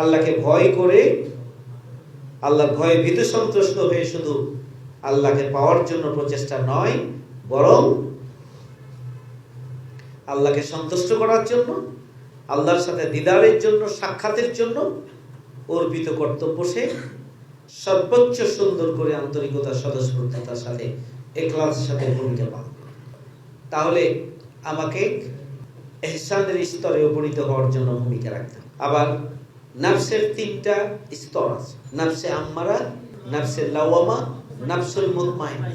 আল্লাহকে ভয় করে আল্লাহর ভয়ে ভীত সন্ত্রস্ত হয়ে শুধু আল্লাহকে পাওয়ার জন্য প্রচেষ্টা নয়, বরং আল্লাহকে সন্তুষ্ট করার জন্য, আল্লাহর সাথে দিদারের জন্য, সাক্ষাতের জন্য অর্পিত কর্তব্য সে। সর্বোচ্চ সুন্দর করে আন্তরিকতার স্বতঃস্ফূর্ততার সাথে, এখলাসের সাথে ভূমিকা পালন তাহলে আমাকে এহসানের স্তরে উপনীত হওয়ার জন্য ভূমিকা রাখতে আবার নাফসের তিনটা স্তর আছে। নাফসে আম্মারা, নাফসে লাওয়ামা, নাফসুল মুতমাইনা।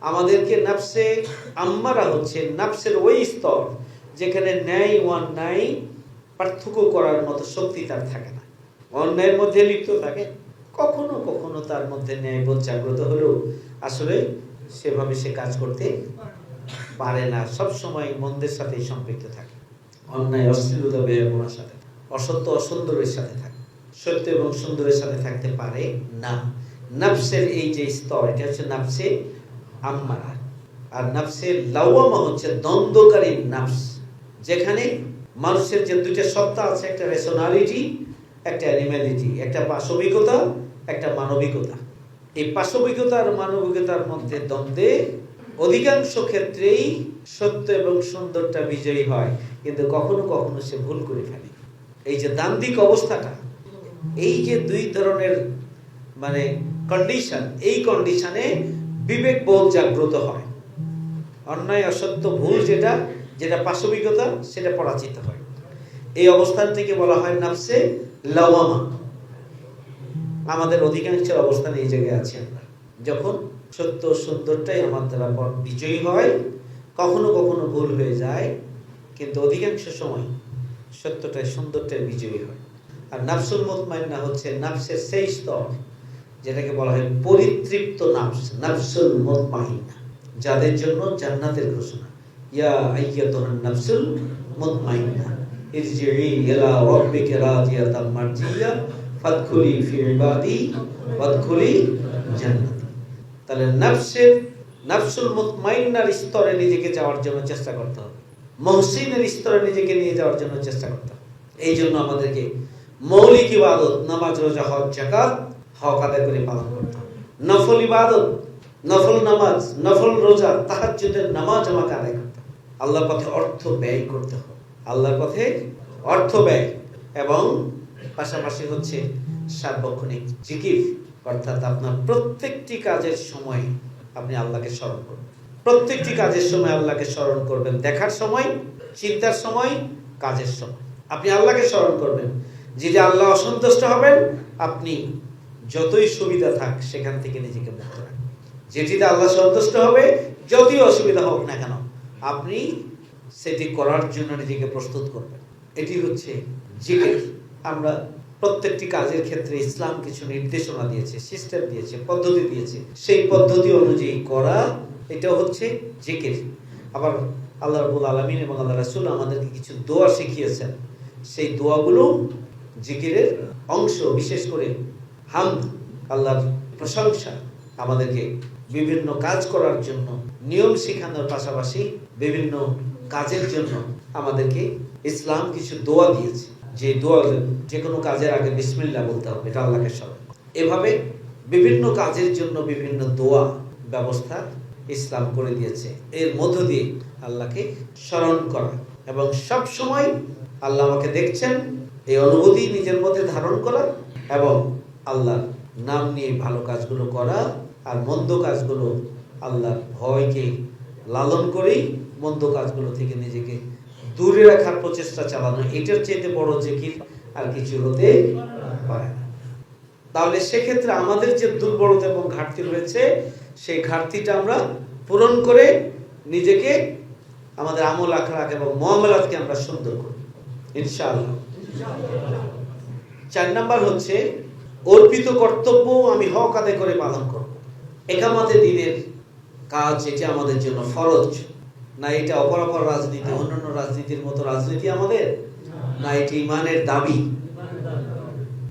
আমাদেরকে নাফসে আম্মারা হচ্ছে নাফসের ওই স্তর যেখানে ন্যায় ও অন্যায় পার্থক্য করার মতো শক্তি তার থাকে না। অন্যায়ের মধ্যে লিপ্ত থাকে। কখনো কখনো তার মধ্যে ন্যায়বোধ জাগ্রত হলেও আসলে সেভাবে সে কাজ করতে পারে না। সব সময় মন্দের সাথেই সম্পৃক্ত থাকে। অন্যায়, অশ্লীলতা ব্যয়পনার সাথে। অসত্য অসুন্দরের সাথে থাকে, সত্য এবং সুন্দরের সাথে থাকতে পারে না। নাফসের এই যে স্তর, এটা হচ্ছে নাফসে আম্মারা। আর নাফসে লাওয়ামা হচ্ছে দ্বন্দ্বকারী নাফস, যেখানে মানুষের যে দুইটা সত্তা আছে, একটা রেশনালিটি একটা অ্যানিম্যালিটি একটা পাশবিকতা, একটা মানবিকতা। এই পাশবিকতা আর মানবিকতার মধ্যে দ্বন্দ্বে অধিকাংশ ক্ষেত্রেই সত্য এবং সুন্দরটা বিজয়ী হয়, কিন্তু কখনো কখনো সে ভুল করে ফেলে। এই যে দান্দিক অবস্থাটা, এই যে দুই ধরনের মানে কন্ডিশন এই কন্ডিশনে বিবেক বোধ জাগ্রত হয়। অন্যায়, অসত্য, ভুল যেটা যেটা পাশবিকতা, সেটা পরাজিত হয়। এই অবস্থান থেকে বলা হয় নাফসে লাওয়ামা। আমাদের অধিকাংশের অবস্থান এই জায়গায় আছে আমরা। যখন সত্য সুন্দরটাই আমার দ্বারা বিজয়ী হয়, কখনো কখনো ভুল হয়ে যায়, কিন্তু অধিকাংশ সময় সত্যটাই সুন্দরটাই বিজয়ী হয়। আর নাফসুল মুতমাইন্না হচ্ছে নাফসের সেই স্তর, যেটাকে বলা হয় পরিতৃপ্ত নাফস, নাফসুল মুতমাইন্না, যাদের জন্য জান্নাতের ঘোষণা। ইয়া আইয়াতুহান নাফসুল মুতমাইন্না ইরজিই ইলা ফাদখুলি ফি ইবাদি জান্নাতি। তাহলে নাফসের, নাফসুল মুতমাইন্নার স্তরে নিজেকে যাওয়ার জন্য চেষ্টা করতে হবে। মহসিনের স্তরে নিজেকে নিয়ে যাওয়ার জন্য চেষ্টা করতে হবে। এই জন্য আমাদেরকে মৌলিক ইবাদত, নামাজ, রোজা, হজ জাকাত হক আদায় করে পালন করতে হবে। নফল ইবাদত, নফল নামাজ, নফল রোজা, তাহাজ্জুদের নামাজ আমাকে আদায় করতে আল্লাহর পথে অর্থ ব্যয় করতে হবে। আল্লাহর পথে অর্থ ব্যয় এবং পাশাপাশি হচ্ছে সার্বক্ষণিক জিকির, অর্থাৎ আপনার প্রত্যেকটি কাজের সময় আপনি আল্লাহকে স্মরণ করবেন প্রত্যেকটি কাজের সময় আল্লাহকে স্মরণ করবেন। দেখার সময়, চিন্তার সময়, কাজের সময়। আপনি আল্লাহকে স্মরণ করবেন। যে যে আল্লাহ অসন্তুষ্ট হবেন, আপনি যতই সুবিধা থাক, সেখান থেকে নিজেকে মুক্ত রাখবেন। যেটিতে আল্লাহ সন্তুষ্ট হবে, যতই অসুবিধা হোক না কেন, আপনি সেটি করার জন্য নিজেকে প্রস্তুত করবেন। এটি হচ্ছে জিকির। আমরা প্রত্যেকটি কাজের ক্ষেত্রে ইসলাম কিছু নির্দেশনা দিয়েছে, সিস্টেম দিয়েছে, পদ্ধতি দিয়েছে। সেই পদ্ধতি অনুযায়ী করা এটা হচ্ছে জিকির। আবার আল্লাহ রবুল আলমিন এবং আল্লাহ রাসুল আমাদেরকে কিছু দোয়া শিখিয়েছেন। সেই দোয়াগুলো জিকিরের অংশ, বিশেষ করে হামদ আল্লাহর প্রশংসা আমাদেরকে বিভিন্ন কাজ করার জন্য, নিয়ম শেখানোর পাশাপাশি বিভিন্ন কাজের জন্য আমাদেরকে ইসলাম কিছু দোয়া দিয়েছে। যে দোয়া যে কোনো কাজের আগে বিসমিল্লা বলতে হবে, এটা আল্লাহকে স্মরণ এভাবে বিভিন্ন কাজের জন্য বিভিন্ন দোয়া ব্যবস্থা ইসলাম করে দিয়েছে। এর মধ্য দিয়ে আল্লাহকে স্মরণ করা। এবং সব সময় আল্লাহ আমাকে দেখছেন, এই অনুভূতি নিজের মধ্যে ধারণ করা এবং আল্লাহর নাম নিয়ে ভালো কাজগুলো করা আর মন্দ কাজগুলো আল্লাহর ভয়কে লালন করেই মন্দ কাজগুলো থেকে নিজেকে দূরে রাখার প্রচেষ্টা চালানো। এটার চেয়ে বড় জিকির আর কিছু হতে পারে তাহলে সেক্ষেত্রে আমাদের যে দুর্বলতা এবং ঘাটতি রয়েছে, সেই ঘাটতিটা আমরা পূরণ করে নিজেকে আমাদের আমল আখলাক এবং মহামেলাতকে আমরা সুন্দর করি, ইনশাআল্লাহ। চার নাম্বার হচ্ছে, অর্পিত কর্তব্য আমি হক আদায় করে পালন করব। একামাতে দিনের কাজ, এটা আমাদের জন্য ফরজ। না এটা অপরাপর রাজনীতি, অন্যান্য রাজনীতির মতো রাজনীতি আমাদের? না, এটি ইমানের দাবি।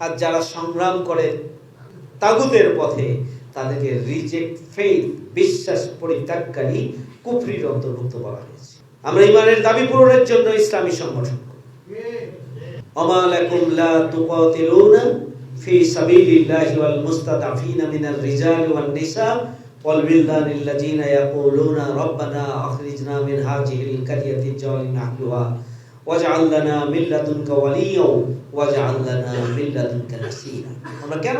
আর যারা সংগ্রাম করে তাগুদের পথে তাদেরকে রিজেক্ট ফেইথ বিশ্বাস, পরিত্যাগকারী কুফরির অন্তর্ভুক্ত বলা হয়েছে। আমরা ইমানের দাবি পূরণের জন্য ইসলামী সংগঠন অমালাকুম লা তুকাতিলুনা ফি সাবিলিল্লাহি ওয়াল মুস্তাদাফিনা রিজাল ওয়ান নিসা ওয়াল ইয়াকুলুনা রাব্বানা আখরিজনা মিন জালিনা আহলুহা তোমরা কেন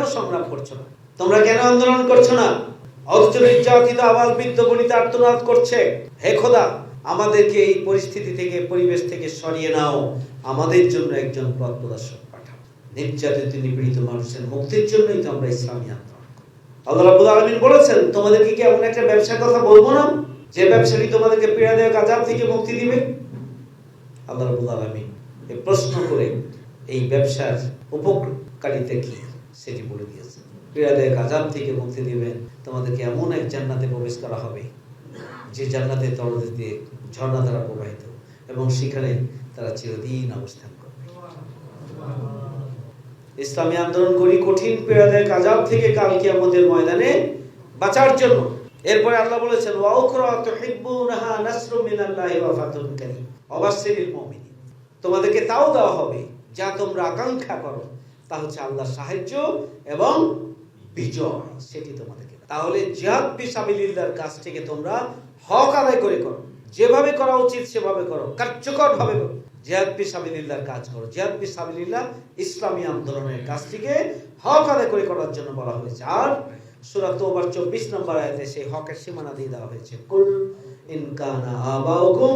করছ না? তোমরা কেন আন্দোলন করছ না? করছে। হে খোদা, আমাদেরকে এই পরিস্থিতি থেকে, পরিবেশ থেকে সরিয়ে নাও। আমাদের জন্য একজন পথ প্রদর্শক পাঠাও। নির্যাতিত, নিপীড়িত মানুষের মুক্তির জন্যই তো আমরা ইসলামী আন্দোলন আলমিন বলেছেন, তোমাদেরকে কি এমন একটা ব্যবসার কথা বলব না? যে ব্যবসাটি তোমাদেরকে পীড়া দেওয়া কাজাব থেকে মুক্তি দিবে? আল্লাহ রাব্বুল আলামিন এই প্রশ্ন করে এই ব্যবসার উপকারিতা কি সেটি বলে দিয়েছেন। পীড়াদায়ক আযাব থেকে মুক্তি দিবেন তোমাদেরকে এমন এক জান্নাতে প্রবেশ করা হবে, যে জান্নাতে তরদের দিয়ে ঝর্ণা দ্বারা প্রবাহিত এবং সেখানে তারা চিরদিন অবস্থান করবে। ইসলামী আন্দোলন করি কঠিন পীড়াদায়ক আযাব থেকে কাল কিয়ামতের ময়দানে বাঁচার জন্য। এরপরে আল্লাহ বলেছেন, ওয়া উখরা তুহিব্বুনাহা নাসরুম মিনাল্লাহি ওয়া ফাতুন কারীম। অবাসসিরিল মুমিনিন তোমাদেরকে তাও দেওয়া হবে, যা তোমরা আকাঙ্ক্ষা করো। তা হচ্ছে আল্লাহর সাহায্য এবং বিজয়, সেটি তোমাদেরকে। তাহলে জিহাদ বিসাবিলিল্লাহর কাছ থেকে তোমরা হক আদায় করে করো। যেভাবে করা উচিত, সেভাবে করো। কার্যকর ভাবে করো। জিহাদ বিসাবিলিল্লাহর কাজ করো। জিহাদ বিসাবিলিল্লাহ ইসলামী আন্দোলনের কাছ থেকে হক আদায় করে করার জন্য বলা হয়েছে। আর 24 নম্বর আয়াতে সেই হকের সীমানা দিয়ে দেওয়া হয়েছে, কুল ইন কানা আবাউকুম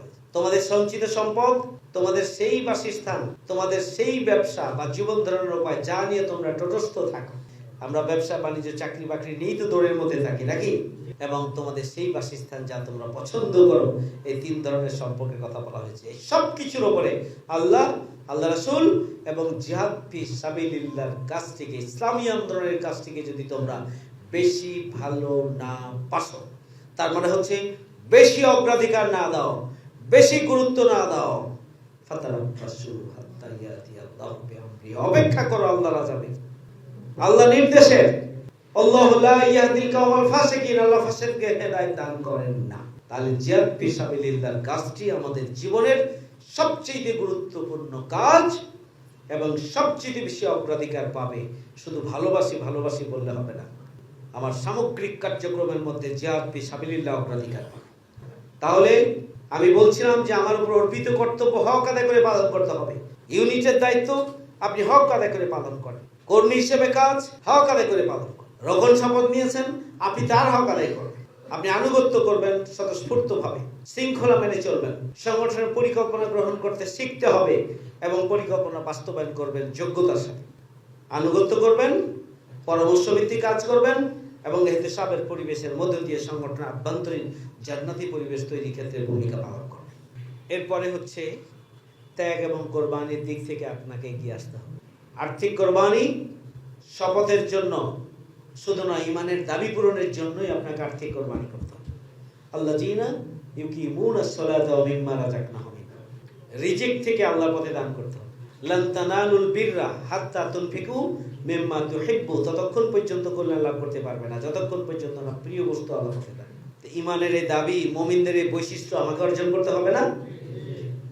তোমাদের সঞ্চিত সম্পদ, তোমাদের সেই বাসস্থান, তোমাদের সেই ব্যবসা বা জীবন ধারণের উপায় যা নিয়ে তোমরা তটস্থ থাকো। আমরা ব্যবসা, বাণিজ্য, চাকরি বাকরি নিয়েই তো দৌড়ের মধ্যে থাকি, নাকি? এবং তোমাদের সেই বাসস্থান যা তোমরা পছন্দ করো, এই তিন ধরনের সম্পর্কের কথা বলা হয়েছে। এই সব কিছুর ওপরে আল্লাহ আল্লাহ রাসুল এবং জিহাদ ফি সাবিলিল্লাহর কাছ থেকে, ইসলামী আন্দোলনের কাছ থেকে যদি তোমরা বেশি ভালো না পাসো, তার মানে হচ্ছে বেশি অগ্রাধিকার না দাও বেশি গুরুত্ব না দাও। অপেক্ষা করো আল্লাহ নির্দেশের আল্লাহ হেদায়েত দান করেন না। তাহলে কাজটি আমাদের জীবনের গুরুত্বপূর্ণ কাজ এবং সবচেয়ে বেশি অগ্রাধিকার পাবে। শুধু ভালোবাসি ভালোবাসি বললে হবে না। আমার সামগ্রিক কার্যক্রমের মধ্যে জিহাদ ফি সাবিলিল্লাহ অগ্রাধিকার পাবে। তাহলে আমি বলছিলাম যে আমার উপর অর্পিত কর্তব্য হক আদায় করে পালন করতে হবে। ইউনিটের দায়িত্ব আপনি হক আদায় করে পালন করেন। কর্মী হিসেবে কাজ হক আদায় করে পালন করেন। রোহন শপথ নিয়েছেন, আপনি তার হক আদায় করবেন। আপনি আনুগত্য করবেন স্বতঃস্ফূর্ত ভাবে শৃঙ্খলা মেনে চলবেন। সংগঠনের পরিকল্পনা গ্রহণ করতে শিখতে হবে এবং পরিকল্পনা বাস্তবায়ন করবেন যোগ্যতার সাথে। আনুগত্য করবেন পরামর্শ ভিত্তিক কাজ করবেন এবং এহতেসাবের পরিবেশের মধ্য দিয়ে সংগঠন আভ্যন্তরীণ জান্নাতি পরিবেশ তৈরির ক্ষেত্রে ভূমিকা পালন করবেন এরপরে হচ্ছে ত্যাগ এবং কোরবানির দিক থেকে আপনাকে এগিয়ে আসতে হবে। আর্থিক কোরবানি শপথের জন্য, শুধু নয় ইমানের দাবি পূরণের জন্যই আপনাকে আর্থিক কোরবানি করতে হবে। আল্লাহ জিনা ইউকি মুন আসসালাতা ওয়া মিম্মা রাযাকনাহুম। রিজিক থেকে আল্লাহ পথে দান করতে হবে। লান তানালুল বিররা হাত্তা তুনফিকু মিম্মা তুহিব্বু ততক্ষণ পর্যন্ত কল্যাণ লাভ করতে পারবে না, যতক্ষণ পর্যন্ত না প্রিয় বস্তু আল্লাহর পথে দান তো ইমানের এই দাবি, মমিনদের এই বৈশিষ্ট্য আমাকে অর্জন করতে হবে না?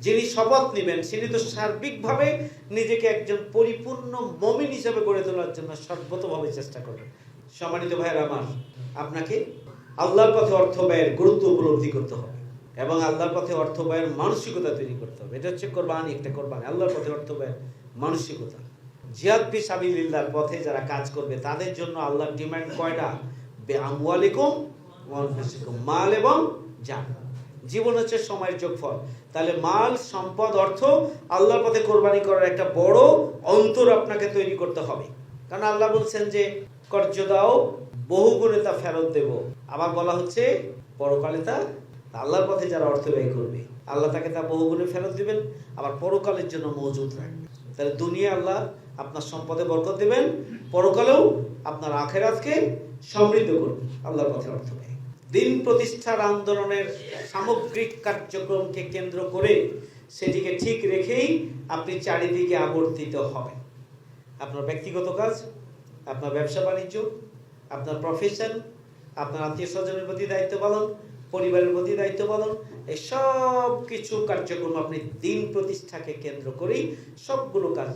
যিনি শপথ নেবেন তিনি তো সার্বিকভাবে নিজেকে একজন পরিপূর্ণ মমিন হিসেবে গড়ে তোলার জন্য সর্বতভাবে চেষ্টা করবেন। সম্মানিত ভাইয়ের আমার, আপনাকে আল্লাহর পথে অর্থ ব্যয়ের গুরুত্ব উপলব্ধি করতে হবে এবং আল্লাহর পথে অর্থ ব্যয়ের মানসিকতা তৈরি করতে হবে। এটা হচ্ছে কোরবানি একটা কোরবানি। আল্লাহর পথে অর্থ ব্যয়ের মানসিকতা। জিহাদ ফি সাবিলিল্লাহর পথে যারা কাজ করবে, তাদের জন্য আল্লাহর ডিমান্ড কয়টা? বে আমওয়ালিকুম মাল এবং জান। জীবন হচ্ছে সময়ের যোগফল। তাহলে মাল, সম্পদ, অর্থ আল্লাহর পথে কোরবানি করার একটা বড় অন্তর আপনাকে তৈরি করতে হবে। কারণ আল্লাহ বলছেন যে, কর্য দাও, বহু গুণে তা ফেরত দেব। আবার বলা হচ্ছে, পরকালে তা আল্লাহর পথে যারা অর্থ ব্যয় করবে, আল্লাহ তাকে তা বহু গুণে ফেরত দিবেন, আবার পরকালের জন্য মজুদ রাখবেন। তাহলে দুনিয়া আল্লাহ আপনার সম্পদে বরকত দেবেন, পরকালেও আপনার আখেরাতকে সমৃদ্ধ করবেন আল্লাহর পথে অর্থ দিন প্রতিষ্ঠার আন্দোলনের সামগ্রিক কার্যক্রমকে কেন্দ্র করে সেটিকে ঠিক রেখেই আপনি চারিদিকে আবর্তিত হবেন। আপনার ব্যক্তিগত কাজ, আপনার ব্যবসা বাণিজ্য, আপনার প্রফেশন আপনার আত্মীয় স্বজনের প্রতি দায়িত্ব পালন পরিবারের প্রতি দায়িত্ব পালন, এই সব কিছু কার্যক্রম আপনি দিন প্রতিষ্ঠাকে কেন্দ্র করেই সবগুলো কাজ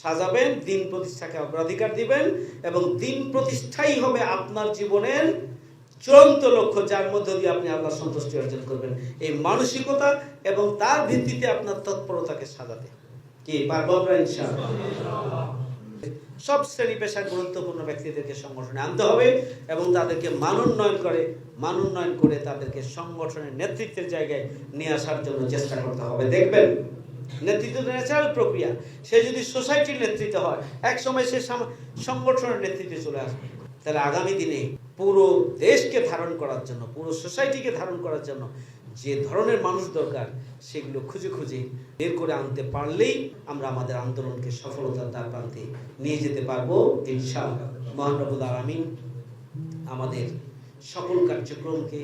সাজাবেন, দিন প্রতিষ্ঠাকে অগ্রাধিকার দিবেন এবং দিন প্রতিষ্ঠাই হবে আপনার জীবনের চূড়ান্ত লক্ষ্য, যার মধ্য দিয়ে আপনি আল্লাহ সন্তুষ্টি অর্জন করবেন। এই মানসিকতা এবং তার ভিত্তিতে আপনার তৎপরতাকে সাজাতে। কি, পারব আমরা ইনশাআল্লাহ? সব শ্রেণি পেশার গুরুত্বপূর্ণ ব্যক্তিদেরকে সংগঠনে আনতে হবে এবং তাদেরকে মানোন্নয়ন করে মানোন্নয়ন করে তাদেরকে সংগঠনের নেতৃত্বের জায়গায় নিয়ে আসার জন্য চেষ্টা করতে হবে। দেখবেন, নেতৃত্ব ন্যাচারাল প্রক্রিয়া। সে যদি সোসাইটির নেতৃত্ব হয় এক সময় সে সংগঠনের নেতৃত্বে চলে আসবে। তাহলে আগামী দিনে পুরো দেশকে ধারণ করার জন্য, পুরো সোসাইটিকে ধারণ করার জন্য যে ধরনের মানুষ দরকার সেগুলো খুঁজে খুঁজে বের করে আনতে পারলেই আমরা আমাদের আন্দোলনকে সফলতার দ্বার প্রান্তে নিয়ে যেতে পারব। ইনশাআল্লাহ। মহানবুল আলমিন আমাদের সকল কার্যক্রমকে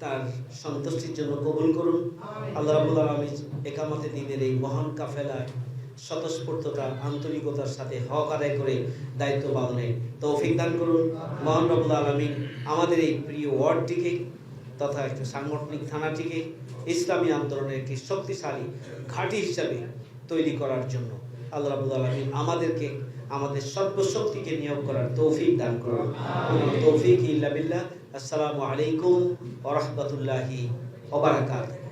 তার সন্তুষ্টির জন্য কবুল করুন। আল্লাহ রাবুল আলমী একামতে দিনের এই মহান কাফেলায় স্বতঃস্ফূর্ততা আন্তরিকতার সাথে হক আদায় করে দায়িত্ব পালনে তৌফিক দান করুন। মহান রবুল আলমিন আমাদের এই প্রিয় ওয়ার্ডটিকে তথা একটি সাংগঠনিক থানাটিকে ইসলামী আন্দোলনের একটি শক্তিশালী ঘাঁটি হিসাবে তৈরি করার জন্য আল্লাহ রাবুল আলমিন আমাদেরকে, আমাদের সর্বশক্তিকে নিয়োগ করার তৌফিক দান করুন। তৌফিক ইল্লা আসসালামু আলাইকুম ওরহমতুল্লাহি রাহমাতুল্লাহি ওয়া বারাকাতুহু।